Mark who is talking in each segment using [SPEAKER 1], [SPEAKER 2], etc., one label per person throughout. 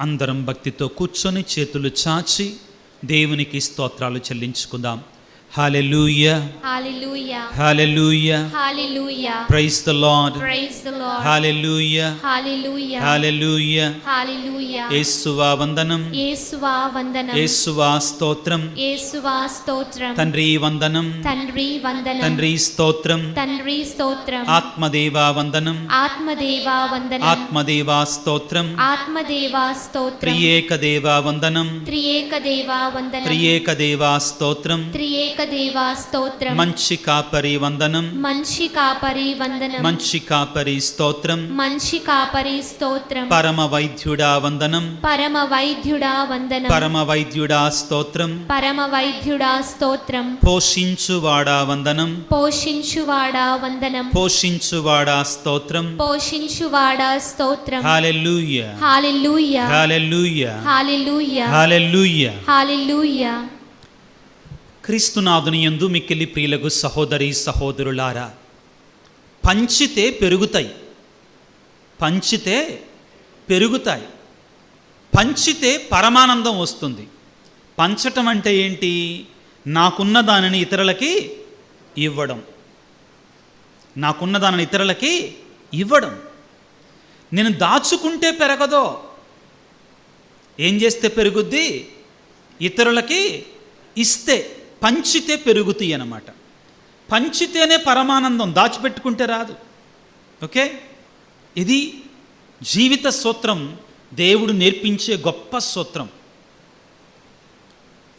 [SPEAKER 1] అందరం భక్తితో కూర్చొని చేతులు చాచి దేవునికి స్తోత్రాలు చెల్లించుకుందాం. Hallelujah
[SPEAKER 2] Hallelujah.
[SPEAKER 1] Hallelujah
[SPEAKER 2] Hallelujah.
[SPEAKER 1] Praise the lord
[SPEAKER 2] Praise the Lord.
[SPEAKER 1] Hallelujah
[SPEAKER 2] Hallelujah.
[SPEAKER 1] Hallelujah
[SPEAKER 2] Hallelujah.
[SPEAKER 1] యేసువా వందనం
[SPEAKER 2] యేసువా వందనం
[SPEAKER 1] యేసువా స్తోత్రం
[SPEAKER 2] యేసువా స్తోత్రం
[SPEAKER 1] తండ్రి వందనం
[SPEAKER 2] తండ్రి వందనం
[SPEAKER 1] తండ్రి స్తోత్రం
[SPEAKER 2] తండ్రి స్తోత్రం
[SPEAKER 1] ఆత్మదేవా వందనం
[SPEAKER 2] ఆత్మదేవా వందనం
[SPEAKER 1] ఆత్మదేవా స్తోత్రం
[SPEAKER 2] ఆత్మదేవా స్తోత్రం
[SPEAKER 1] త్రియేక దేవా వందనం
[SPEAKER 2] త్రియేక దేవా వందనం
[SPEAKER 1] త్రియేక దేవా స్తోత్రం
[SPEAKER 2] త్రియేక దేవా స్తోత్రం
[SPEAKER 1] మంచి కాపరి వందనం.
[SPEAKER 2] మంచి కాపరి వందనం.
[SPEAKER 1] మంచి కాపరి స్తోత్రం.
[SPEAKER 2] మంచి కాపరి స్తోత్రం.
[SPEAKER 1] పరమ వైద్యుడా వందనం.
[SPEAKER 2] పరమ వైద్యుడా వందనం.
[SPEAKER 1] పరమ వైద్యుడా స్తోత్రం.
[SPEAKER 2] పరమ వైద్యుడా స్తోత్రం.
[SPEAKER 1] పోషించువాడా వందనం.
[SPEAKER 2] పోషించువాడా వందనం.
[SPEAKER 1] పోషించువాడా స్తోత్రం.
[SPEAKER 2] పోషించువాడా స్తోత్రం.
[SPEAKER 1] Hallelujah
[SPEAKER 2] hallelujah
[SPEAKER 1] hallelujah
[SPEAKER 2] hallelujah
[SPEAKER 1] hallelujah
[SPEAKER 2] hallelujah
[SPEAKER 1] క్రీస్తునాథుని యందు మిక్కిలి ప్రియులకు సహోదరి సహోదరులారా పంచితే పెరుగుతాయి పంచితే పెరుగుతాయి పంచితే పరమానందం వస్తుంది. పంచటం అంటే ఏంటి? నాకున్న దానిని ఇతరులకి ఇవ్వడం. నాకున్న దానిని ఇతరులకి ఇవ్వడం. నేను దాచుకుంటే పెరగదో? ఏం చేస్తే పెరుగుద్ది? ఇతరులకి ఇస్తే. పంచితే పెరుగుతాయి అన్నమాట. పంచితేనే పరమానందం దాచిపెట్టుకుంటే రాదు. ఓకే? ఇది జీవిత సూత్రం దేవుడు నేర్పించే గొప్ప సూత్రం.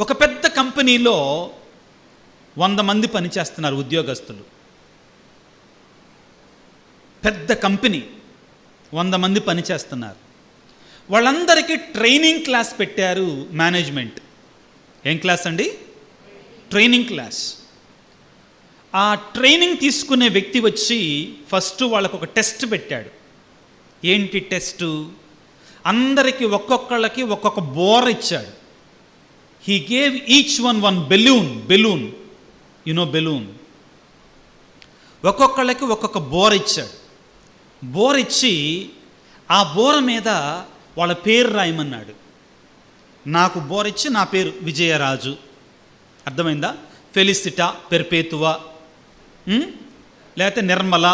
[SPEAKER 1] ఒక పెద్ద కంపెనీలో వంద మంది పనిచేస్తున్నారు ఉద్యోగస్తులు. పెద్ద కంపెనీ వంద మంది పనిచేస్తున్నారు. వాళ్ళందరికీ ట్రైనింగ్ క్లాస్ పెట్టారు మేనేజ్మెంట్. ఏం క్లాస్ అండి? ట్రైనింగ్ క్లాస్ ఆ ట్రైనింగ్ తీసుకునే వ్యక్తి వచ్చి ఫస్ట్ వాళ్ళకు ఒక టెస్ట్ పెట్టాడు. ఏంటి టెస్టు అందరికీ ఒక్కొక్కళ్ళకి ఒక్కొక్క బోర్ ఇచ్చాడు. He gave each one one balloon balloon you know balloon ఒక్కొక్కళ్ళకి ఒక్కొక్క బోర్ ఇచ్చాడు. బోర్ ఇచ్చి ఆ బోర మీద వాళ్ళ పేరు రాయమన్నాడు. నాకు బోర్ ఇచ్చి నా పేరు విజయరాజు. అర్థమైందా? ఫెలిసిటా పెర్పేతువ లేకపోతే నిర్మల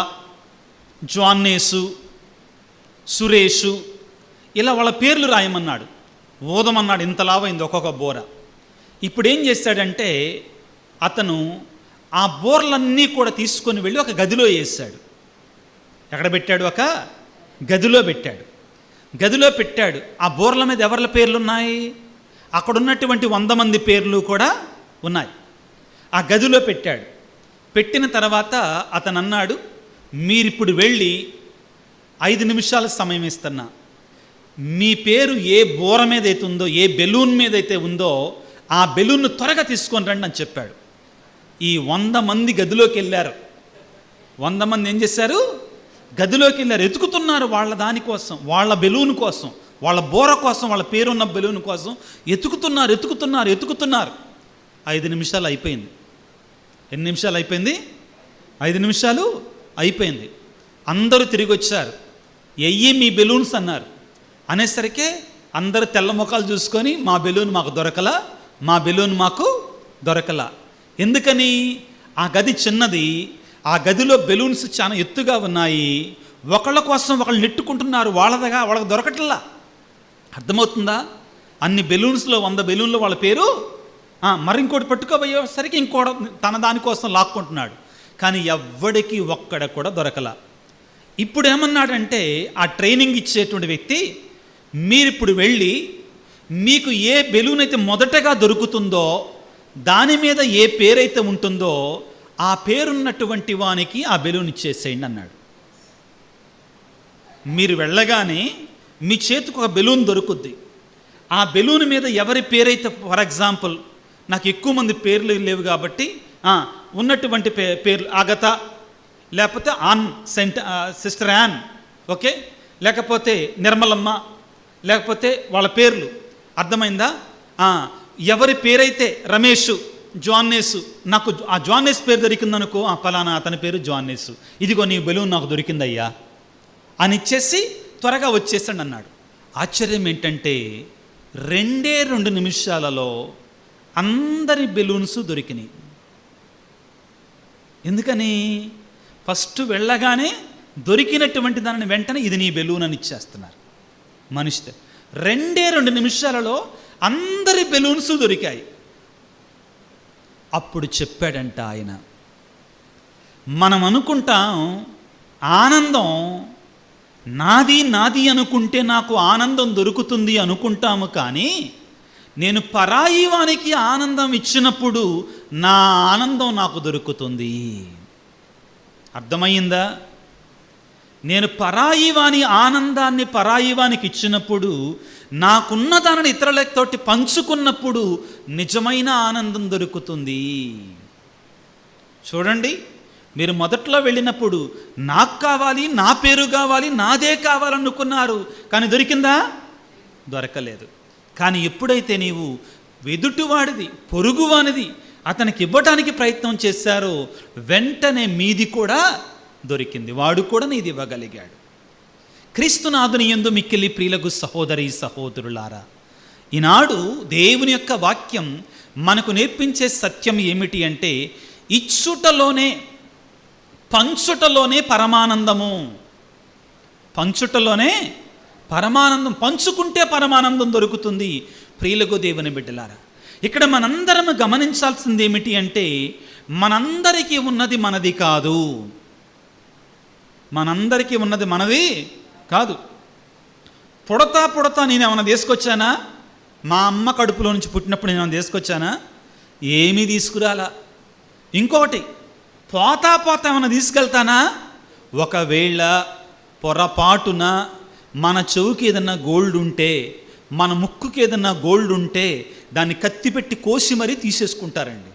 [SPEAKER 1] జాన్నేసు సురేషు ఇలా వాళ్ళ పేర్లు రాయమన్నాడు. ఓదమన్నాడు ఇంతలావైంది ఒక్కొక్క బోర. ఇప్పుడు ఏం చేశాడంటే అతను ఆ బోర్లన్నీ కూడా తీసుకొని వెళ్ళి ఒక గదిలో వేసాడు ఎక్కడ పెట్టాడు ఒక? గదిలో పెట్టాడు. గదిలో పెట్టాడు. ఆ బోర్ల మీద ఎవరి పేర్లు ఉన్నాయి అక్కడ ఉన్నటువంటి వంద మంది పేర్లు కూడా ఉన్నాయి. ఆ గదిలో పెట్టాడు. పెట్టిన తర్వాత అతను అన్నాడు మీరిప్పుడు వెళ్ళి ఐదు నిమిషాల సమయం ఇస్తున్నా. మీ పేరు ఏ బోర మీద అయితే ఉందో ఏ బెలూన్ మీద అయితే ఉందో ఆ బెలూన్ను త్వరగా తీసుకొని రండి అని చెప్పాడు. ఈ వంద మంది గదిలోకి వెళ్ళారు. వంద మంది ఏం చేశారు? గదిలోకి వెళ్ళారు. ఎతుకుతున్నారు వాళ్ళ దానికోసం వాళ్ళ బెలూన్ కోసం వాళ్ళ బోర కోసం వాళ్ళ పేరున్న బెలూన్ కోసం. ఎతుకుతున్నారు ఎతుకుతున్నారు ఎతుకుతున్నారు. ఐదు నిమిషాలు అయిపోయింది. ఎన్ని నిమిషాలు అయిపోయింది? ఐదు నిమిషాలు అయిపోయింది. అందరూ తిరిగి వచ్చారు. ఎయ్యి మీ బెలూన్స్ అన్నారు. అనేసరికి అందరూ తెల్ల ముఖాలు చూసుకొని మా బెలూన్ మాకు దొరకలా మా బెలూన్ మాకు దొరకలా. ఎందుకని? ఆ గది చిన్నది. ఆ గదిలో బెలూన్స్ చాలా ఎత్తుగా ఉన్నాయి. ఒకళ్ళ కోసం ఒకళ్ళు నెట్టుకుంటున్నారు. వాళ్ళదగా వాళ్ళకి దొరకట్లా. అర్థమవుతుందా? అన్ని బెలూన్స్లో వంద బెలూన్లో వాళ్ళ పేరు మరి ఇంకోటి పట్టుకోబోయేసరికి ఇంకోటి తన దానికోసం లాక్కుంటున్నాడు. కానీ ఎవ్వడికి ఒక్కడ కూడా దొరకల. ఇప్పుడు ఏమన్నాడంటే ఆ ట్రైనింగ్ ఇచ్చేటువంటి వ్యక్తి మీరిప్పుడు వెళ్ళి మీకు ఏ బెలూన్ అయితే మొదటగా దొరుకుతుందో దాని మీద ఏ పేరైతే ఉంటుందో ఆ పేరున్నటువంటి వానికి ఆ బెలూన్ ఇచ్చేసేయండి అన్నాడు. మీరు వెళ్ళగానే మీ చేతికి ఒక బెలూన్ దొరుకుద్ది. ఆ బెలూన్ మీద ఎవరి పేరైతే ఫర్ ఎగ్జాంపుల్ నాకు ఎక్కువ మంది పేర్లు లేవు కాబట్టి ఉన్నటువంటి పే పేర్లు ఆగత లేకపోతే ఆన్ సెంట సిస్టర్ యాన్ ఓకే? లేకపోతే నిర్మలమ్మ లేకపోతే వాళ్ళ పేర్లు. అర్థమైందా? ఎవరి పేరైతే రమేష్ జాన్నేసు నాకు ఆ జాన్నేస్ పేరు దొరికిందనుకో ఆ ఫలానా అతని పేరు జాన్నేసు. ఇదిగో నీ బెలూన్ నాకు దొరికిందయ్యా. అని ఇచ్చేసి త్వరగా వచ్చేసండి అన్నాడు ఆశ్చర్యం ఏంటంటే రెండే రెండు నిమిషాలలో అందరి బెలూన్స్ దొరికినాయి. ఎందుకని? ఫస్ట్ వెళ్ళగానే దొరికినటువంటి దానిని వెంటనే ఇది నీ బెలూన్ అని ఇచ్చేస్తున్నారు. మనిషితో. రెండే రెండు నిమిషాలలో అందరి బెలూన్స్ దొరికాయి. అప్పుడు చెప్పాడంట ఆయన మనం అనుకుంటాం ఆనందం నాది నాది అనుకుంటే నాకు ఆనందం దొరుకుతుంది అనుకుంటాము కానీ నేను పరాయి వానికి ఆనందం ఇచ్చినప్పుడు నా ఆనందం నాకు దొరుకుతుంది. అర్థమయ్యిందా? నేను పరాయి వాని ఆనందాన్ని పరాయి వానికి ఇచ్చినప్పుడు నాకున్న దానిని ఇతరులతోటి పంచుకున్నప్పుడు నిజమైన ఆనందం దొరుకుతుంది. చూడండి మీరు మొదట్లో వెళ్ళినప్పుడు నాకు కావాలి నా పేరు కావాలి నాదే కావాలనుకున్నారు కానీ దొరికిందా? దొరకలేదు. కానీ ఎప్పుడైతే నీవు వెదుటివాడిది పొరుగువానిది అతనికి ఇవ్వటానికి ప్రయత్నం చేశారో వెంటనే మీది కూడా దొరికింది. వాడు కూడా నీది ఇవ్వగలిగాడు. క్రీస్తునాథుని ఎందు మిక్కిలి ప్రియులకు సహోదరి సహోదరులారా ఈనాడు దేవుని యొక్క వాక్యం మనకు నేర్పించే సత్యం ఏమిటి అంటే ఇచ్చుటలోనే పంచుటలోనే పరమానందము. పంచుటలోనే పరమానందం పంచుకుంటే పరమానందం దొరుకుతుంది. ప్రియులకు దేవుని బిడ్డలారా ఇక్కడ మనందరం గమనించాల్సింది ఏమిటి అంటే మనందరికీ ఉన్నది మనది కాదు. మనందరికీ ఉన్నది మనది కాదు. పుడతా పుడతా నేను ఏమైనా తీసుకొచ్చానా? మా అమ్మ కడుపులో నుంచి పుట్టినప్పుడు నేను ఏమైనా తీసుకొచ్చానా? ఏమీ తీసుకురాలా. ఇంకొకటి పోతా పోతా ఏమైనా తీసుకెళ్తానా? ఒకవేళ పొరపాటున మన చెవుకి ఏదన్నా గోల్డ్ ఉంటే మన ముక్కుకి ఏదన్నా గోల్డ్ ఉంటే దాన్ని కత్తిపెట్టి కోసి మరీ తీసేసుకుంటారండి.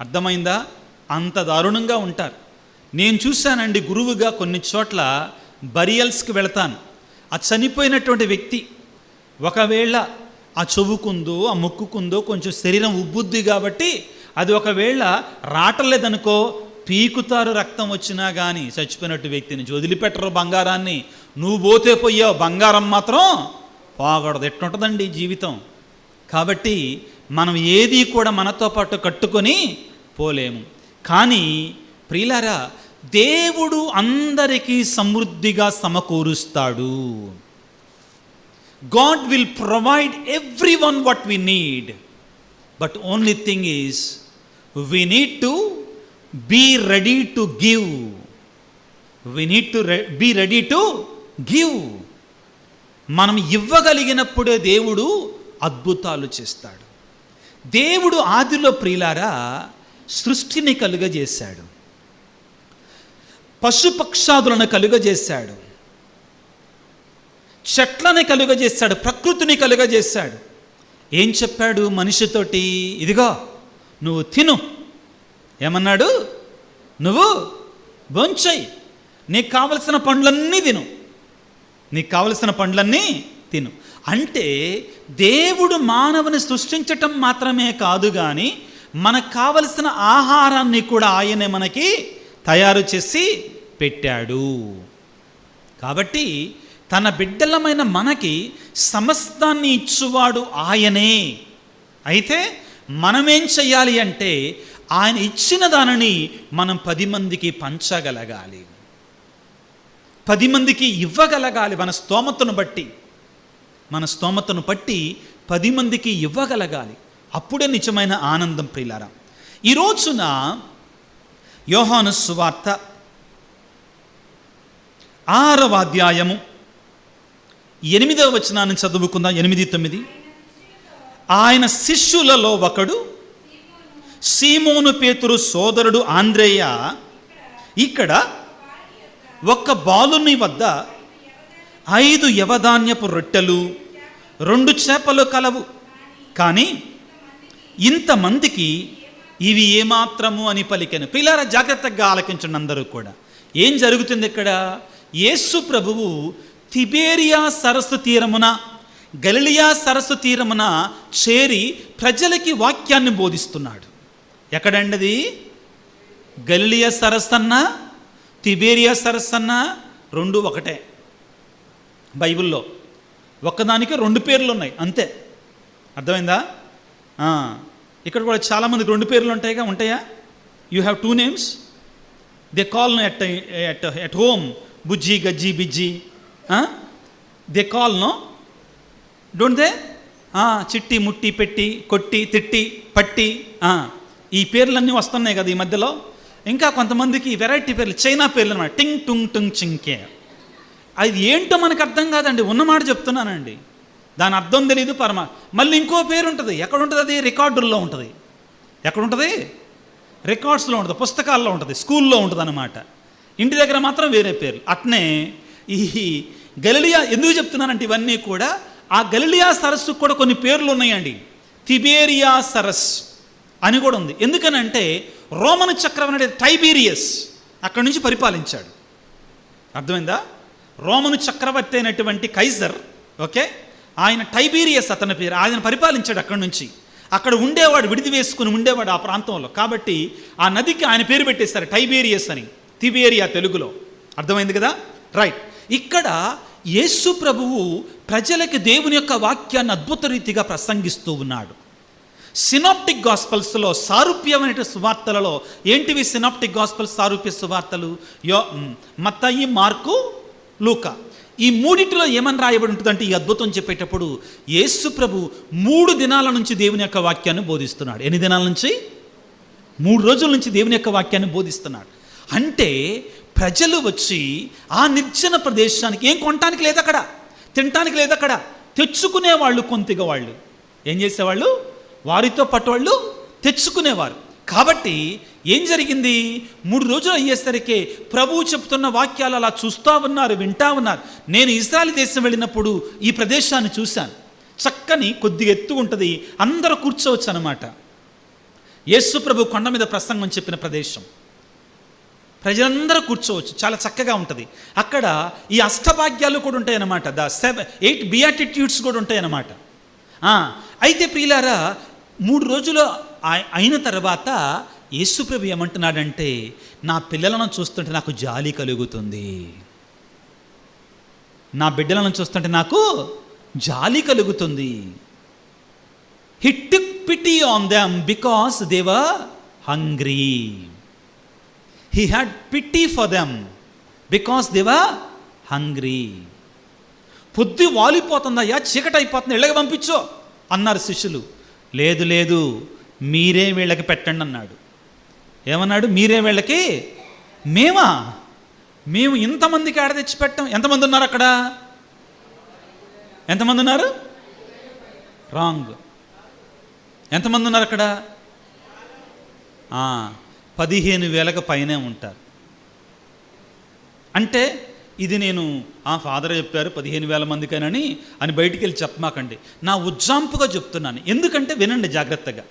[SPEAKER 1] అర్థమైందా? అంత దారుణంగా ఉంటారు. నేను చూశానండి గురువుగా కొన్ని చోట్ల బరియల్స్కి వెళతాను. ఆ చనిపోయినటువంటి వ్యక్తి. ఒకవేళ ఆ చెవుకుందో ఆ ముక్కుకుందో కొంచెం శరీరం ఉబ్బుద్ది కాబట్టి అది ఒకవేళ రాటలేదనుకో పీకుతారు రక్తం వచ్చినా కానీ చచ్చిపోయినట్టు వ్యక్తిని. వదిలిపెట్టరు బంగారాన్ని. నువ్వు పోతే పోయావు బంగారం మాత్రం పోకూడదు ఎట్టుంటుందండి జీవితం? కాబట్టి మనం ఏది కూడా మనతో పాటు కట్టుకొని పోలేము. కానీ ప్రియులారా దేవుడు అందరికీ సమృద్ధిగా సమకూరుస్తాడు. God will provide everyone what we need. But only thing is we need to be ready to give. We need to be ready to give. మనం ఇవ్వగలిగినప్పుడే దేవుడు అద్భుతాలు చేస్తాడు. దేవుడు ఆదిలో ప్రియులారా సృష్టిని కలుగజేశాడు. పశుపక్షాదులను కలుగజేశాడు. చెట్లని కలుగజేశాడు ప్రకృతిని కలుగజేశాడు. ఏం చెప్పాడు మనిషితోటి ఇదిగో నువ్వు తిను. ఏమన్నాడు? నువ్వు భోంచయి నీకు కావలసిన పండ్లన్నీ తిను. నీకు కావలసిన పండ్లన్నీ తిను. అంటే దేవుడు మానవుని సృష్టించటం మాత్రమే కాదు కానీ మనకు కావలసిన ఆహారాన్ని కూడా ఆయనే మనకి తయారు చేసి పెట్టాడు. కాబట్టి తన బిడ్డలమైన మనకి సమస్తాన్ని ఇచ్చువాడు ఆయనే. అయితే మనమేం చెయ్యాలి అంటే ఆయన ఇచ్చిన దానిని మనం పది మందికి పంచగలగాలి. పది మందికి ఇవ్వగలగాలి మన స్తోమతను బట్టి. మన స్తోమతను బట్టి పది మందికి ఇవ్వగలగాలి. అప్పుడే నిజమైన ఆనందం ప్రియులారా ఈ రోజున యోహాను సువార్త ఆరవ అధ్యాయము ఎనిమిదవ వచనాన్ని చదువుకుందాం. ఎనిమిది తొమ్మిది. ఆయన శిష్యులలో ఒకడు సీమోను పేతురు సోదరుడు ఆంద్రేయ ఇక్కడ ఒక్క బాలుని వద్ద ఐదు యవధాన్యపు రొట్టెలు రెండు చేపలు కలవు. కానీ ఇంతమందికి ఇవి ఏమాత్రము అని పలికాను. పిల్లల జాగ్రత్తగా ఆలకించండి అందరూ కూడా. ఏం జరుగుతుంది ఇక్కడ? యేసు ప్రభువు తిబేరియా సరస్సు తీరమున గలిలియా సరస్సు తీరమున చేరి ప్రజలకి వాక్యాన్ని బోధిస్తున్నాడు. ఎక్కడండది? గలిలియా సరస్సు అన్నా తిబేరియా సరస్సు అన్న రెండు ఒకటే. బైబిల్లో ఒక్కదానికి రెండు పేర్లు ఉన్నాయి అంతే. అర్థమైందా? ఇక్కడ కూడా చాలామందికి రెండు పేర్లు ఉంటాయిగా ఉంటాయా? You have two names they call at at at home బుజ్జి గజ్జి బిజ్జి. They call no don't they చిట్టి ముట్టి పెట్టి కొట్టి తిట్టి పట్టి. ఈ పేర్లన్నీ వస్తున్నాయి కదా ఈ మధ్యలో. ఇంకా కొంతమందికి వెరైటీ పేర్లు చైనా పేర్లు అనమాట టింగ్ టుంగ్ టుంగ్ చింకే. అది ఏంటో మనకు అర్థం కాదండి. ఉన్నమాట చెప్తున్నానండి. దాని అర్థం తెలియదు పరమ. మళ్ళీ ఇంకో పేరు ఉంటుంది. ఎక్కడ ఉంటుంది అది? రికార్డుల్లో ఉంటుంది. ఎక్కడ ఉంటుంది రికార్డ్స్లో ఉంటుంది పుస్తకాల్లో ఉంటుంది స్కూల్లో ఉంటుంది అనమాట ఇంటి దగ్గర మాత్రం వేరే పేర్లు. అట్నే ఈ గలిలియా ఎందుకు చెప్తున్నానంటే ఇవన్నీ కూడా ఆ గలిలియా సరస్సుకు కూడా కొన్ని పేర్లు ఉన్నాయండి. తిబేరియా సరస్సు. అని కూడా ఉంది. ఎందుకనంటే రోమన్ చక్రవర్తి టైబీరియస్. అక్కడి నుంచి పరిపాలించాడు. అర్థమైందా? రోమను చక్రవర్తి అయినటువంటి కైజర్ ఓకే? ఆయన టైబీరియస్ అతని పేరు. ఆయన పరిపాలించాడు అక్కడి నుంచి. అక్కడ ఉండేవాడు విడిది వేసుకుని ఉండేవాడు ఆ ప్రాంతంలో. కాబట్టి ఆ నదికి ఆయన పేరు పెట్టేశారు టైబేరియస్ అని. తిబేరియా తెలుగులో. అర్థమైంది కదా? రైట్. ఇక్కడ యేసు ప్రభువు ప్రజలకి దేవుని యొక్క వాక్యాన్ని అద్భుత రీతిగా ప్రసంగిస్తూ ఉన్నాడు. సినాప్టిక్ గాస్పల్స్లో సారూప్యమైన సువార్తలలో ఏంటివి సినాప్టిక్ గాస్పల్స్ సారూప్య సువార్తలు? యో మత్తయి మార్కు లూకా. ఈ మూడిటిలో ఏమని రాయబడి ఉంటుందంటే ఈ అద్భుతం చెప్పేటప్పుడు యేసు ప్రభు మూడు దినాల నుంచి దేవుని యొక్క వాక్యాన్ని బోధిస్తున్నాడు. ఎన్ని దినాల నుంచి? మూడు రోజుల నుంచి దేవుని యొక్క వాక్యాన్ని బోధిస్తున్నాడు. అంటే ప్రజలు వచ్చి ఆ నిర్జన ప్రదేశానికి ఏం కొనటానికి లేదు అక్కడ తినటానికి లేదు అక్కడ తెచ్చుకునే వాళ్ళు కొంతిగా వాళ్ళు. ఏం చేసేవాళ్ళు? వారితో పాటు వాళ్ళు తెచ్చుకునేవారు. కాబట్టి ఏం జరిగింది? మూడు రోజులు అయ్యేసరికి ప్రభువు చెప్తున్న వాక్యాలు అలా చూస్తూ ఉన్నారు వింటా ఉన్నారు. నేను ఇజ్రాయల్ దేశం వెళ్ళినప్పుడు ఈ ప్రదేశాన్ని చూశాను. చక్కని కొద్దిగా ఎత్తు ఉంటుంది అందరూ కూర్చోవచ్చు అనమాట యేసు ప్రభు కొండ మీద ప్రసంగం చెప్పిన ప్రదేశం. ప్రజలందరూ కూర్చోవచ్చు చాలా చక్కగా ఉంటుంది. అక్కడ ఈ అష్టభాగ్యాలు కూడా ఉంటాయన్నమాట ద సెవెన్ ఎయిట్ బియాటిట్యూడ్స్ కూడా ఉంటాయన్నమాట అయితే ప్రియులారా మూడు రోజులు అయిన తర్వాత యేసుప్రభు ఏమంటున్నాడంటే నా పిల్లలను చూస్తుంటే నాకు జాలి కలుగుతుంది. నా బిడ్డలను చూస్తుంటే నాకు జాలి కలుగుతుంది. Hit pity on them because they're hungry he had pity for them because they're hungry పొద్దు వాలిపోతుందయ్యా చీకటి అయిపోతుంది ఇళ్ళకి అన్నారు శిష్యులు. లేదు లేదు మీరే వీళ్ళకి పెట్టండి అన్నాడు. ఏమన్నాడు? మీరే వీళ్ళకి మేమా? మేము ఇంతమందికి ఆడ తెచ్చి పెట్టాం. ఎంతమంది ఉన్నారు అక్కడ? ఎంతమంది ఉన్నారు? రాంగ్. ఎంతమంది ఉన్నారు అక్కడ? పదిహేను వేలకు పైనే ఉంటారు. అంటే ఇది నేను ఆ ఫాదర్ చెప్పారు పదిహేను వేల మందికేనని అని బయటికి వెళ్ళి చెప్పమాకండి. నా ఉజ్జాంపుగా చెప్తున్నాను. ఎందుకంటే వినండి జాగ్రత్తగా.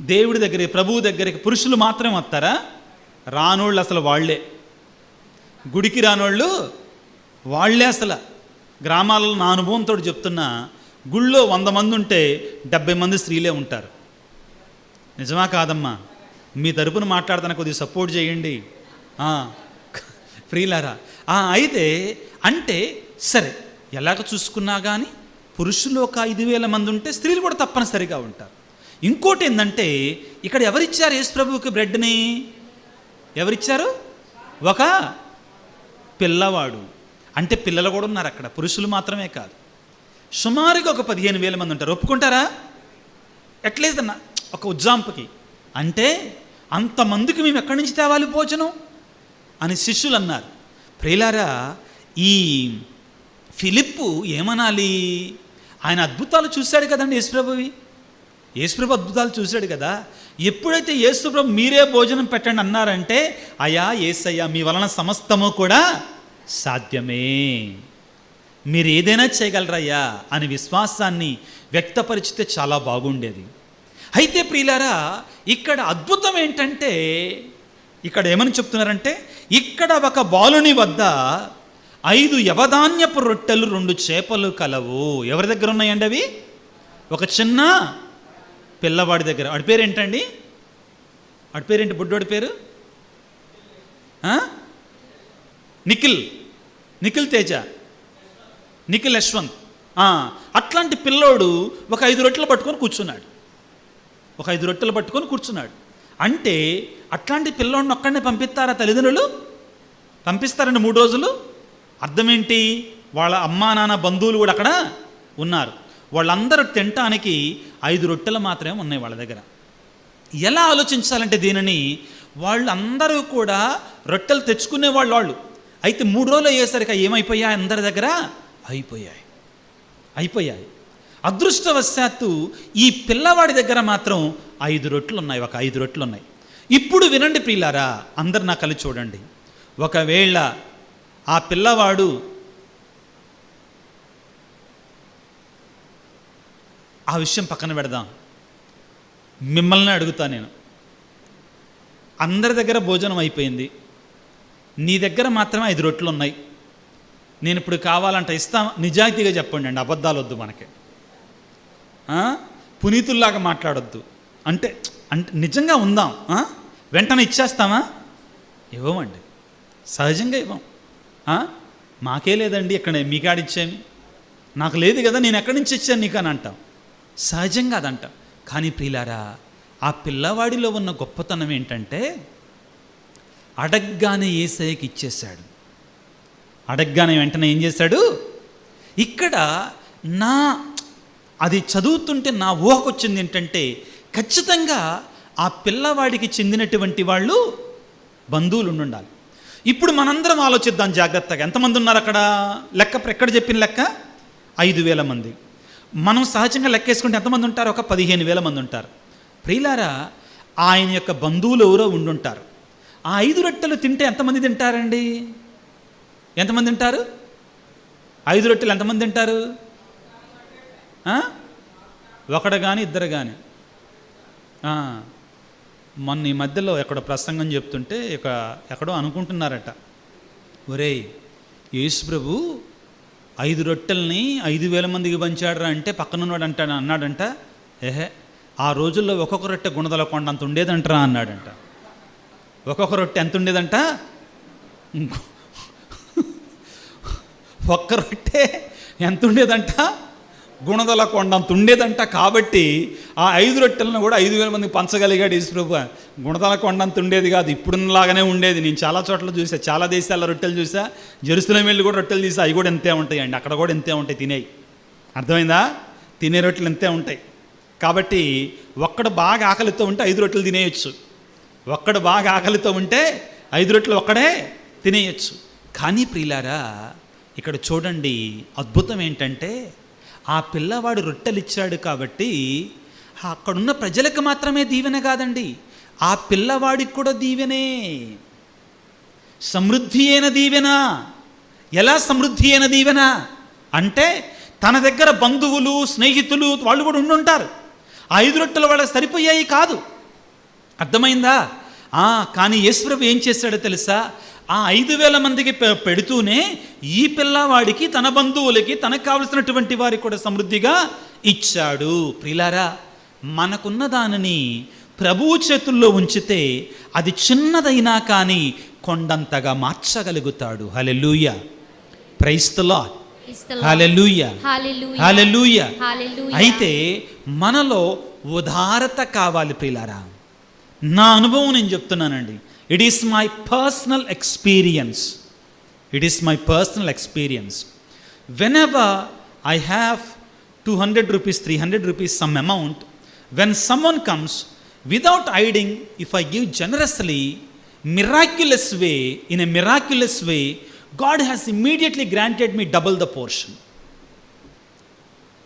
[SPEAKER 1] దేవుడి దగ్గరికి ప్రభువు దగ్గరికి పురుషులు మాత్రమే వస్తారా? రానోళ్ళు అసలు వాళ్ళే. గుడికి రానోళ్ళు వాళ్ళే అసలు. గ్రామాలలో నా అనుభవంతో చెప్తున్నా గుళ్ళో వంద మంది ఉంటే డెబ్బై మంది స్త్రీలే ఉంటారు. నిజమా కాదమ్మా? మీ తరపున మాట్లాడుతున్న కొద్దిగా సపోర్ట్ చేయండి. ఫ్రీలారా? అయితే అంటే సరే ఎలాగ చూసుకున్నా కానీ పురుషులు ఒక ఐదు వేల మంది ఉంటే స్త్రీలు కూడా తప్పనిసరిగా ఉంటారు. ఇంకోటి ఏంటంటే ఇక్కడ ఎవరిచ్చారు యేసు ప్రభువుకి బ్రెడ్ని ఎవరిచ్చారు? ఒక పిల్లవాడు. అంటే పిల్లలు కూడా ఉన్నారు అక్కడ పురుషులు మాత్రమే కాదు. సుమారుగా ఒక పదిహేను వేల మంది ఉంటారు. ఒప్పుకుంటారా? ఎట్లీస్ట్ అన్న ఒక ఉజ్జాంపుకి అంటే అంతమందికి మేము ఎక్కడి నుంచి తేవాలి భోజనం? అని శిష్యులు అన్నారు. ప్రియులారా ఈ ఫిలిప్పు ఏమనాలి? ఆయన అద్భుతాలు చూశాడు కదండి యేసుప్రభువి. యేసుప్రభు అద్భుతాలు చూశాడు కదా. ఎప్పుడైతే యేసుప్రభు మీరే భోజనం పెట్టండి అన్నారంటే అయా ఏసయ్యా మీ వలన సమస్తము కూడా సాధ్యమే. మీరు ఏదైనా చేయగలరయ్యా అని విశ్వాసాన్ని వ్యక్తపరిచితే చాలా బాగుండేది. అయితే ప్రియులారా ఇక్కడ అద్భుతం ఏంటంటే ఇక్కడ ఏమని చెప్తున్నారంటే ఇక్కడ ఒక బాలుని వద్ద ఐదు యవధాన్యపు రొట్టెలు రెండు చేపలు కలవు. ఎవరి దగ్గర ఉన్నాయండి అవి? ఒక చిన్న పిల్లవాడి దగ్గర. వాడి పేరు ఏంటండి వాడి పేరేంటి బుడ్డోడి పేరు? నిఖిల్. నిఖిల్ తేజ. నిఖిల్ యశ్వంత్. అట్లాంటి పిల్లోడు ఒక ఐదు రొట్టెలు పట్టుకొని కూర్చున్నాడు. ఒక ఐదు రొట్టెలు పట్టుకొని కూర్చున్నాడు. అంటే అట్లాంటి పిల్లోడిని ఒక్కడిని పంపిస్తారా తల్లిదండ్రులు? పంపిస్తారండి మూడు రోజులు? అర్థం ఏంటి వాళ్ళ అమ్మా నాన్న బంధువులు కూడా అక్కడ ఉన్నారు. వాళ్ళందరూ తినటానికి ఐదు రొట్టెలు మాత్రమే ఉన్నాయి వాళ్ళ దగ్గర. ఎలా ఆలోచించాలంటే దీనిని? వాళ్ళు అందరూ కూడా రొట్టెలు తెచ్చుకునే వాళ్ళు వాళ్ళు. అయితే మూడు రోజులు అయ్యేసరికి ఏమైపోయాయి అందరి దగ్గర? అయిపోయాయి. అయిపోయాయి. అదృష్టవశాత్తు ఈ పిల్లవాడి దగ్గర మాత్రం ఐదు రొట్లు ఉన్నాయి ఒక ఐదు రొట్లు ఉన్నాయి ఇప్పుడు వినండి ప్రియులారా అందరు నా కలిసి చూడండి. ఒకవేళ ఆ పిల్లవాడు ఆ విషయం పక్కన పెడదాం. మిమ్మల్ని అడుగుతా నేను. అందరి దగ్గర భోజనం అయిపోయింది. నీ దగ్గర మాత్రమే ఐదు రొట్లు ఉన్నాయి నేను ఇప్పుడు కావాలంటే ఇస్తా నిజాయితీగా చెప్పండి అండి అబద్ధాలు వద్దు మనకి. పునీతుల్లాగా మాట్లాడొద్దు. అంటే అంటే నిజంగా ఉందాం వెంటనే ఇచ్చేస్తామా? ఇవ్వమండి. సహజంగా ఇవ్వం. మాకే లేదండి ఇక్కడ మీకాడిచ్చేమి నాకు లేదు కదా నేను ఎక్కడి నుంచి ఇచ్చాను నీకు అని అంటాం. సహజంగా అదంటాం. కానీ ప్రియులారా ఆ పిల్లవాడిలో ఉన్న గొప్పతనం ఏంటంటే అడగ్గానే ఏసఐకి ఇచ్చేశాడు. అడగ్గానే వెంటనే ఏం చేశాడు? ఇక్కడ నా అది చదువుతుంటే నా ఊహకు వచ్చింది ఏంటంటే ఖచ్చితంగా ఆ పిల్లవాడికి చెందినటువంటి వాళ్ళు బంధువులు ఉండాలి ఇప్పుడు మనందరం ఆలోచిద్దాం జాగ్రత్తగా. ఎంతమంది ఉన్నారు అక్కడ? లెక్క ఎక్కడ చెప్పిన లెక్క? ఐదు వేల మంది. మనం సహజంగా లెక్కేసుకుంటే ఎంతమంది ఉంటారు? ఒక పదిహేను వేల మంది ఉంటారు. ప్రియులారా ఆయన యొక్క బంధువులు ఎవరో ఉండుంటారు. ఆ ఐదు రొట్టెలు తింటే ఎంతమంది తింటారండి? ఎంతమంది తింటారు? ఐదు రొట్టెలు ఎంతమంది తింటారు? ఒకడు కానీ ఇద్దరు కానీ మొన్న ఈ మధ్యలో ఎక్కడ ప్రసంగం చెప్తుంటే ఇక ఎక్కడో అనుకుంటున్నారట. ఒరేయ్ యేసు ప్రభు ఐదు రొట్టెల్ని ఐదు వేల మందికి పంచాడరా అంటే పక్కనున్నాడు అంటాడు? అన్నాడంట. ఏహే ఆ రోజుల్లో ఒక్కొక్క రొట్టె గుణదల కొండ అంత ఉండేదంటరా? అన్నాడంట. ఒక్కొక్క రొట్టె ఎంత ఉండేదంట? ఒక్క రొట్టె ఎంత ఉండేదంట? గుణదల కొండంత ఉండేదంట కాబట్టి ఆ ఐదు రొట్టెలను కూడా ఐదు వేల మందికి పంచగలిగాడు యేసుప్రభు గుణదల కొండంత ఉండేది కాదు ఇప్పుడులాగానే ఉండేది. నేను చాలా చోట్ల చూసా చాలా దేశాల రొట్టెలు చూసా జెరుసలం వెళ్ళి కూడా రొట్టెలు తీసా. అవి కూడా ఎంతే ఉంటాయండి అక్కడ కూడా ఎంతే ఉంటాయి తినేవి అర్థమైందా? తినే రొట్టెలు ఎంతే ఉంటాయి. కాబట్టి ఒక్కడు బాగా ఆకలితో ఉంటే ఐదు రొట్టెలు తినేయచ్చు. ఒక్కడు బాగా ఆకలితో ఉంటే ఐదు రొట్టెలు ఒక్కడే తినేయచ్చు. కానీ ప్రియులారా ఇక్కడ చూడండి అద్భుతం ఏంటంటే ఆ పిల్లవాడు రొట్టెలిచ్చాడు కాబట్టి అక్కడున్న ప్రజలకు మాత్రమే దీవెన కాదండి. ఆ పిల్లవాడికి కూడా దీవెనే. సమృద్ధి అయిన దీవెన. ఎలా సమృద్ధి అయిన దీవెన? అంటే తన దగ్గర బంధువులు స్నేహితులు వాళ్ళు కూడా ఉండుంటారు. ఆ ఐదు రొట్టెలు వాళ్ళకి సరిపోయాయి కాదు. అర్థమైందా? ఆ, కానీ యేసుప్రభు ఏం చేశాడో తెలుసా? ఆ ఐదు వేల మందికి పెడుతూనే ఈ పిల్లవాడికి తన బంధువులకి తనకు కావలసినటువంటి వారికి కూడా సమృద్ధిగా ఇచ్చాడు. ప్రిలారా మనకున్న దానిని ప్రభువు చేతుల్లో ఉంచితే అది చిన్నదైనా కానీ కొండంతగా మార్చగలుగుతాడు. Hallelujah praise the lord. Hallelujah. Hallelujah. అయితే మనలో ఉదారత కావాలి ప్రియులారా నా అనుభవం నేను చెప్తున్నానండి. It is my personal experience it is my personal experience whenever I have two hundred rupees three hundred rupees some amount when someone comes without aiding if I give generously miraculous way in a miraculous way God has immediately granted me double the portion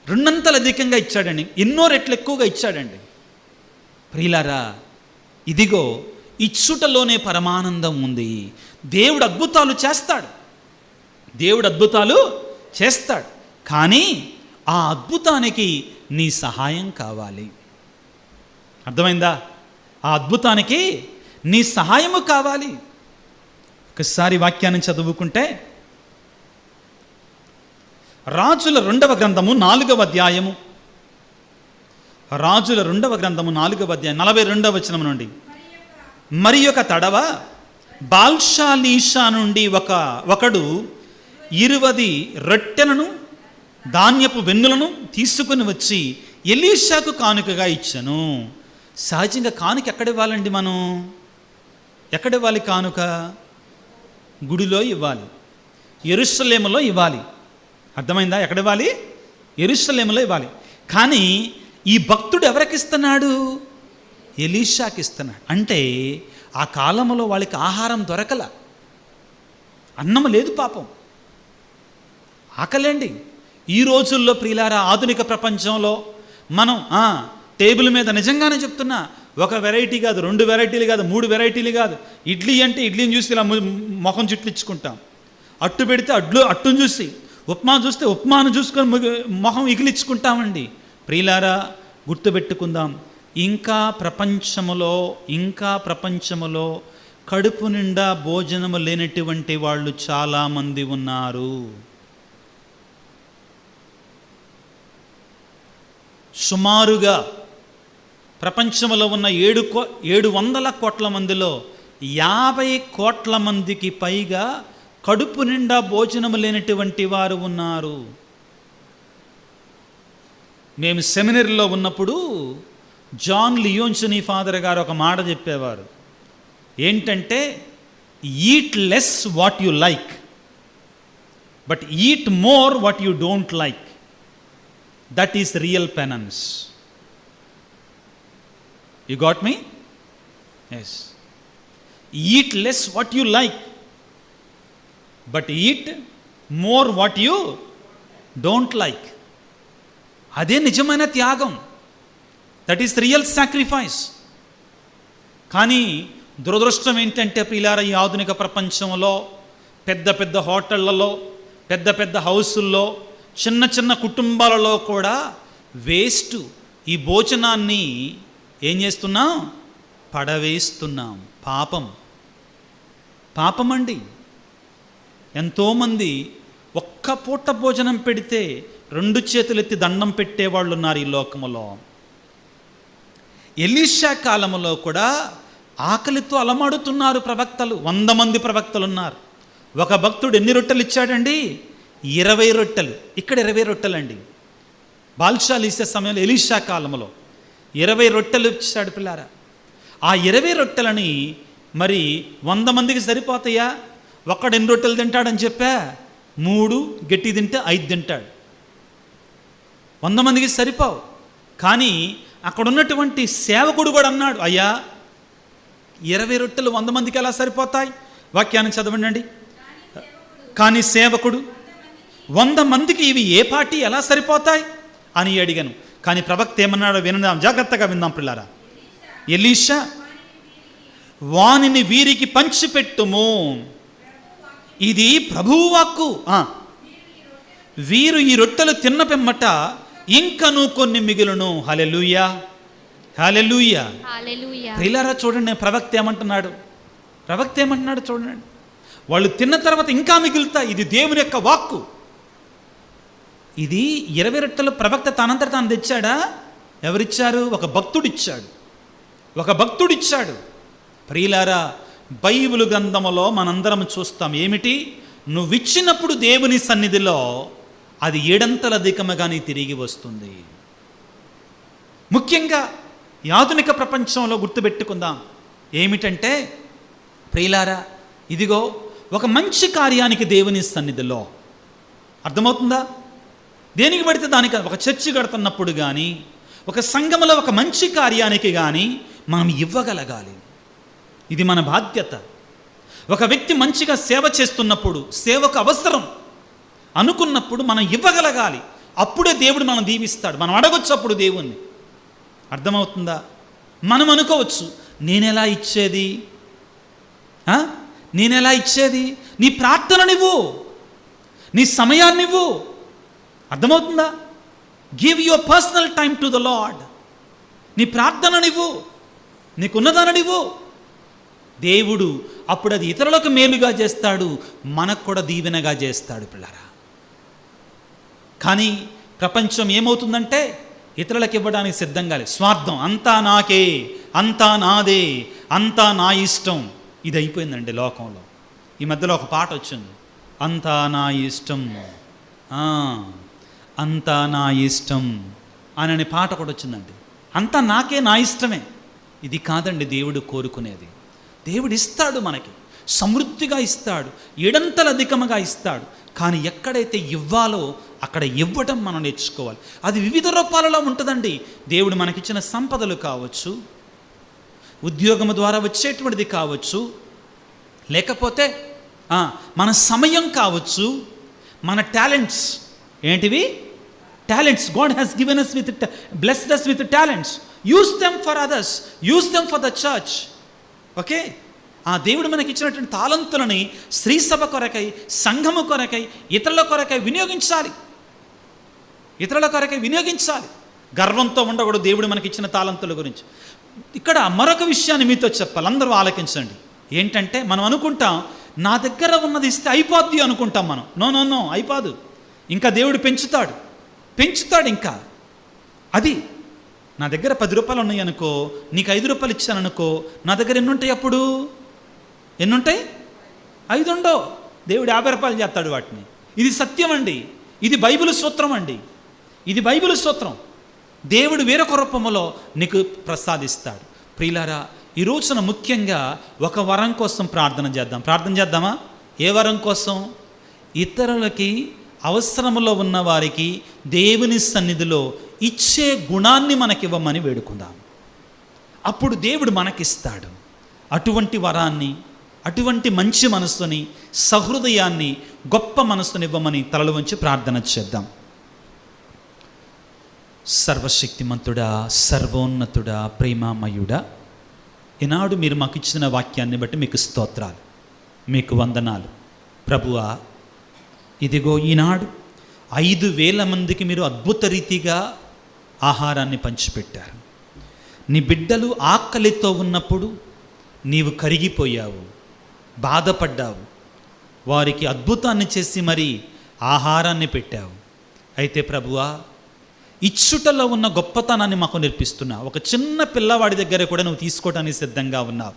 [SPEAKER 1] రెండంతలు అధికంగా ఇచ్చాడండి. ఎన్నో రెట్లు ఎక్కువగా ఇచ్చాడండి. ప్రియులారా ఇదిగో ఇచ్చుటలోనే పరమానందం ఉంది. దేవుడు అద్భుతాలు చేస్తాడు. దేవుడు అద్భుతాలు చేస్తాడు. కానీ ఆ అద్భుతానికి నీ సహాయం కావాలి. అర్థమైందా? ఆ అద్భుతానికి నీ సహాయము కావాలి. ఒకసారి వాక్యాన్ని చదువుకుంటే రాజుల రెండవ గ్రంథము నాలుగవ అధ్యాయము. రాజుల రెండవ గ్రంథము నాలుగవ అధ్యాయం నలభై రెండవ వచనం నుండి. మరి ఒక తడవ బాల్షాలీషా నుండి ఒక ఒకడు ఇరువది రొట్టెలను ధాన్యపు వెన్నులను తీసుకుని వచ్చి ఎలీషాకు కానుకగా ఇచ్చాను. సహజంగా కానుక ఎక్కడ ఇవ్వాలండి మనం? ఎక్కడ ఇవ్వాలి కానుక? గుడిలో ఇవ్వాలి. ఎరుసలేములో ఇవ్వాలి. అర్థమైందా? ఎక్కడ ఇవ్వాలి ఎరుసలేములో ఇవ్వాలి. కానీ ఈ భక్తుడు ఎవరికి ఇస్తున్నాడు? ఎలీషాకి ఇస్తున్నాడు. అంటే ఆ కాలంలో వాళ్ళకి ఆహారం దొరకల. అన్నం లేదు పాపం. ఆకలేండి. ఈ రోజుల్లో ప్రియులారా ఆధునిక ప్రపంచంలో మనం టేబుల్ మీద నిజంగానే చెప్తున్నా ఒక వెరైటీ కాదు రెండు వెరైటీలు కాదు మూడు వెరైటీలు కాదు. ఇడ్లీ అంటే ఇడ్లీని చూసి ఇలా ము- మొహం చుట్లించుకుంటాం అట్టు పెడితే అడ్లు అట్టును చూసి ఉప్మా చూస్తే ఉప్మాను చూసుకొని ముగి- మొహం ఇగిలించుకుంటామండి ప్రియులారా గుర్తుపెట్టుకుందాం. ఇంకా ప్రపంచములో ఇంకా ప్రపంచములో కడుపు నిండా భోజనము లేనటువంటి వాళ్ళు చాలామంది ఉన్నారు. సుమారుగా ప్రపంచంలో ఉన్న ఏడు కో ఏడు వందల కోట్ల మందిలో యాభై కోట్ల మందికి పైగా కడుపు నిండా భోజనము లేనటువంటి వారు ఉన్నారు. మేము సెమినరీలో ఉన్నప్పుడు జాన్ లియోన్సనీ ఫాదర్ గారు ఒక మాట చెప్పేవారు. ఏంటంటే eat less what you like but eat more what you don't like. That is real penance. You got me? Yes. Eat less what you like but eat more what you don't like. అదే నిజమైన త్యాగం. That is real sacrifice కానీ దురదృష్టం ఏంటంటే ప్రియులార ఈ ఆధునిక ప్రపంచంలో పెద్ద పెద్ద హోటళ్ళలో పెద్ద పెద్ద హౌసుల్లో చిన్న చిన్న కుటుంబాలలో కూడా వేస్ట్ ఈ భోజనాన్ని ఏం చేస్తున్నాం? పడవేస్తున్నాం. పాపం. పాపమండి. ఎంతోమంది ఒక్క పూట భోజనం పెడితే రెండు చేతులెత్తి దండం పెట్టేవాళ్ళు ఉన్నారు ఈ లోకములో. ఎలీషా కాలంలో కూడా ఆకలితో అలమాడుతున్నారు ప్రవక్తలు. వంద మంది ప్రవక్తలు ఉన్నారు ఒక భక్తుడు ఎన్ని రొట్టెలు ఇచ్చాడండి? ఇరవై రొట్టెలు. ఇక్కడ ఇరవై రొట్టెలండి. బాల్షాలు ఇచ్చే సమయంలో ఎలీషా కాలంలో ఇరవై రొట్టెలు ఇచ్చాడు పిల్లారా. ఆ ఇరవై రొట్టెలని మరి వంద మందికి సరిపోతాయా? ఒక్కడు ఎన్ని రొట్టెలు తింటాడని చెప్పా? మూడు గట్టి తింటే ఐదు తింటాడు. వంద మందికి సరిపోవు. కానీ అక్కడ ఉన్నటువంటి సేవకుడు కూడా అన్నాడు అయ్యా ఇరవై రొట్టెలు వంద మందికి ఎలా సరిపోతాయి? వాక్యాన్ని చదవండి కానీ సేవకుడు వంద మందికి ఇవి ఏ పాటి ఎలా సరిపోతాయి? అని అడిగాను. కానీ ప్రవక్త ఏమన్నాడో వినదాం. జాగ్రత్తగా విందాం పిల్లారా. ఎలీషా వానిని వీరికి పంచిపెట్టుము. ఇది ప్రభువు వాక్కు. వీరు ఈ రొట్టెలు తిన్న పిమ్మట ఇంకను కొన్ని మిగులును. హలెలుయా హలెలుయా ప్రియులారా చూడండి ప్రవక్త ఏమంటున్నాడు? ప్రవక్త ఏమంటున్నాడు చూడండి. వాళ్ళు తిన్న తర్వాత ఇంకా మిగులుతాయి ఇది దేవుని యొక్క వాక్కు. ఇది ఇరవై రొట్టెలు ప్రవక్త తనంతట తాను తెచ్చాడా? ఎవరిచ్చారు? ఒక భక్తుడిచ్చాడు. ఒక భక్తుడిచ్చాడు. ప్రియులారా బైబిల్ గ్రంథములో మనందరం చూస్తాం. ఏమిటి? నువ్విచ్చినప్పుడు దేవుని సన్నిధిలో అది ఏడంతల అధికముగానే తిరిగి వస్తుంది. ముఖ్యంగా ఈ ఆధునిక ప్రపంచంలో గుర్తుపెట్టుకుందాం. ఏమిటంటే ప్రియులారా ఇదిగో ఒక మంచి కార్యానికి దేవుని సన్నిధిలో. అర్థమవుతుందా? దేనికి పడితే దానికి ఒక చర్చి కడుతున్నప్పుడు కానీ ఒక సంఘములో ఒక మంచి కార్యానికి కానీ మనం ఇవ్వగలగాలి. ఇది మన బాధ్యత. ఒక వ్యక్తి మంచిగా సేవ చేస్తున్నప్పుడు సేవకు అవసరం. అనుకున్నప్పుడు మనం ఇవ్వగలగాలి. అప్పుడే దేవుడు మనం దీవిస్తాడు. మనం అడగొచ్చు అప్పుడు దేవుణ్ణి. అర్థమవుతుందా? మనం అనుకోవచ్చు నేనెలా ఇచ్చేది? నేనెలా ఇచ్చేది? నీ ప్రార్థననివ్వు. నీ సమయాన్నివ్వు. అర్థమవుతుందా? Give your personal time to the lord నీ ప్రార్థననివ్వు. నీకున్నదాననివ్వు. దేవుడు అప్పుడు అది ఇతరులకు మేలుగా చేస్తాడు మనకు కూడా దీవెనగా చేస్తాడు పిల్లరా. కానీ ప్రపంచం ఏమవుతుందంటే ఇతరులకు ఇవ్వడానికి సిద్ధంగా లేదు స్వార్థం అంతా నాకే అంతా నాదే అంతా నా ఇష్టం. ఇది అయిపోయిందండి లోకంలో. ఈ మధ్యలో ఒక పాట వచ్చింది. అంతా నా ఇష్టం. అంతా నా ఇష్టం అని అనే పాట కూడా వచ్చిందండి. అంతా నాకే నా ఇష్టమే. ఇది కాదండి దేవుడు కోరుకునేది. దేవుడు ఇస్తాడు మనకి. సమృద్ధిగా ఇస్తాడు. ఏడంతలు అధికముగా ఇస్తాడు. కానీ ఎక్కడైతే ఇవ్వాలో అక్కడ ఇవ్వటం మనం నేర్చుకోవాలి. అది వివిధ రూపాలలో ఉంటుందండి. దేవుడు మనకిచ్చిన సంపదలు కావచ్చు ఉద్యోగము ద్వారా వచ్చేటువంటిది కావచ్చు లేకపోతే మన సమయం కావచ్చు మన టాలెంట్స్. ఏంటివి? Talents. God has given us with blessed us with talents. Use them for others. Use them for the church. Okay? ఆ దేవుడు మనకి ఇచ్చినటువంటి తాళంతులని స్త్రీ సభ కొరకై సంఘము కొరకై ఇతరుల కొరకై వినియోగించాలి. ఇతరుల కొరకే వినియోగించాలి. గర్వంతో ఉండకూడదు దేవుడు మనకి ఇచ్చిన తాళంతుల గురించి. ఇక్కడ మరొక విషయాన్ని మీతో చెప్పాలి. అందరూ ఆలకించండి. ఏంటంటే మనం అనుకుంటాం నా దగ్గర ఉన్నది ఇస్తే అయిపోద్ది అనుకుంటాం మనం. నో నో నో అయిపోదు. ఇంకా దేవుడు పెంచుతాడు. పెంచుతాడు ఇంకా. అది నా దగ్గర పది రూపాయలు ఉన్నాయి అనుకో నీకు ఐదు రూపాయలు ఇచ్చాను అనుకో నా దగ్గర ఎన్ని ఉంటాయి అప్పుడు? ఎన్ని ఉంటాయి ఐదు ఉండవు దేవుడు యాభై రూపాయలు చేస్తాడు వాటిని. ఇది సత్యం అండి. ఇది బైబిల్ సూత్రం అండి. ఇది బైబిల్ సూత్రం దేవుడు వేరొక రూపములో నీకు ప్రసాదిస్తాడు. ప్రియులారా ఈ రోజున ముఖ్యంగా ఒక వరం కోసం ప్రార్థన చేద్దాం. ప్రార్థన చేద్దామా? ఏ వరం కోసం? ఇతరులకి అవసరములో ఉన్న వారికి దేవుని సన్నిధిలో ఇచ్చే గుణాన్ని మనకివ్వమని వేడుకుందాం. అప్పుడు దేవుడు మనకిస్తాడు. అటువంటి వరాన్ని అటువంటి మంచి మనస్సుని సహృదయాన్ని గొప్ప మనస్సునివ్వమని తలలు వంచి ప్రార్థన చేద్దాం. సర్వశక్తిమంతుడా సర్వోన్నతుడా ప్రేమామయుడా. ఈనాడు మీరు మాకు ఇచ్చిన వాక్యాన్ని బట్టి మీకు స్తోత్రాలు మీకు వందనాలు. ప్రభువా ఇదిగో ఈనాడు ఐదు వేల మందికి మీరు అద్భుత రీతిగా ఆహారాన్ని పంచిపెట్టారు. నీ బిడ్డలు ఆకలితో ఉన్నప్పుడు నీవు కరిగిపోయావు బాధపడ్డావు. వారికి అద్భుతాన్ని చేసి మరి ఆహారాన్ని పెట్టావు. అయితే ప్రభువా ఇచ్చుటలో ఉన్న గొప్పతనాన్ని మాకు నేర్పిస్తున్నావు ఒక చిన్న పిల్లవాడి దగ్గర కూడా నువ్వు తీసుకోవడానికి సిద్ధంగా ఉన్నావు.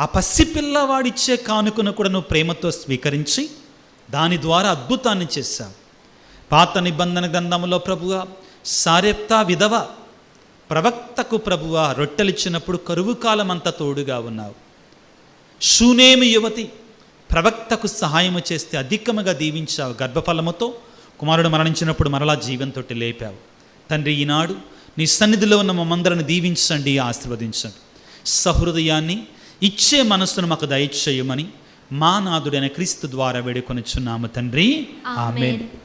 [SPEAKER 1] ఆ పసి పిల్లవాడిచ్చే కానుకను కూడా నువ్వు ప్రేమతో స్వీకరించి దాని ద్వారా అద్భుతాన్ని చేశావు. పాత నిబంధన గ్రంథంలో ప్రభువ సారెప్తా విధవ ప్రవక్తకు ప్రభువ రొట్టెలిచ్చినప్పుడు కరువు కాలం అంతా తోడుగా ఉన్నావు. షూనేమి యువతి ప్రవక్తకు సహాయము చేస్తే అధికముగా దీవించావు. గర్భఫలముతో కుమారుడు మరణించినప్పుడు మరలా జీవంతో లేపావు. తండ్రి ఈనాడు నీ సన్నిధిలో ఉన్న మమ్మందరిని దీవించండి ఆశీర్వదించండి. సహృదయాన్ని ఇచ్చే మనస్సును మాకు దయచేయమని మా నాదుడైన క్రీస్తు ద్వారా వేడుకొనిచున్నాము తండ్రి.
[SPEAKER 2] ఆమేన్.